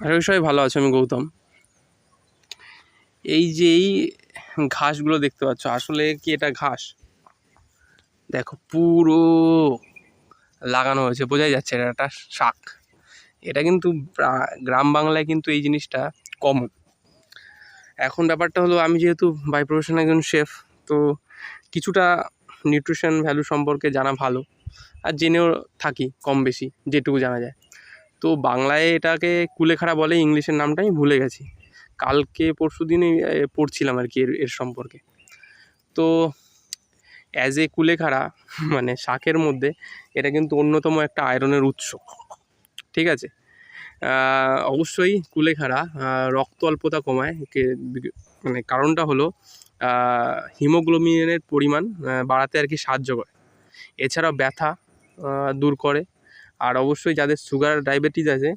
আশা করি সবাই ভালো আছে, আমি গৌতম। এই যে এই ঘাসগুলো দেখতে পাচ্ছ, আসলে কি এটা ঘাস? দেখো, পুরো লাগানো হয়েছে, বোঝাই যাচ্ছে এটা একটা শাক। এটা কিন্তু গ্রাম বাংলায় কিন্তু এই জিনিসটা কমন এখন ব্যাপারটা হলো, আমি যেহেতু বাই প্রফেশন একজন শেফ তো কিছুটা নিউট্রিশন ভ্যালু সম্পর্কে জানা ভালো। আর জেনেও থাকি, কম বেশি, যেটুকু জানা যায়। তো বাংলায় এটাকে কুলেখাড়া বলে, ইংলিশের নামটা আমি ভুলে গেছি। কালকে পরশু দিনই পড়ছিলাম আর কি এর এর সম্পর্কে। তো অ্যাজ এ কুলেখাড়া মানে শাকের মধ্যে, এটা কিন্তু অন্যতম একটা আয়রনের উৎস। ঠিক আছে? অবশ্যই কুলেখাড়া রক্ত অল্পতা কমায়। মানে কারণটা হলো হিমোগ্লোবিনের পরিমাণ বাড়াতে আর কি সাহায্য করে। এছাড়াও ব্যথা দূর করে। আর অবশ্যই যাদের সুগার ডায়াবেটিস আছে,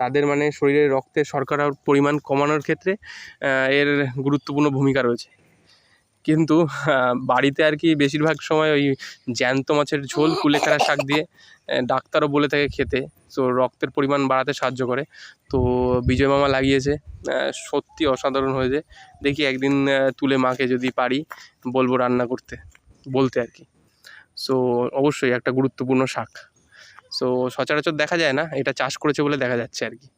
তাদের মানে শরীরে রক্তের শর্করার পরিমাণ কমানোর ক্ষেত্রে এর গুরুত্বপূর্ণ ভূমিকা রয়েছে। কিন্তু বাড়িতে আর কি বেশিরভাগ সময় ওই জ্যান্ত মাছের ঝোল কুলেখাড়া শাক দিয়ে ডাক্তারও বলে থাকে খেতে। তো রক্তের পরিমাণ বাড়াতে সাহায্য করে। তো বিজয় মামা লাগিয়েছে সত্যি অসাধারণ হয়েছে। দেখি একদিন তুলে মাকে যদি পারি, বলব রান্না করতে, বলতে আর কি। সো অবশ্যই একটা গুরুত্বপূর্ণ শাক। সো সচরাচর দেখা যায় না এটা চাষ করেছে বলে দেখা যাচ্ছে আর কি।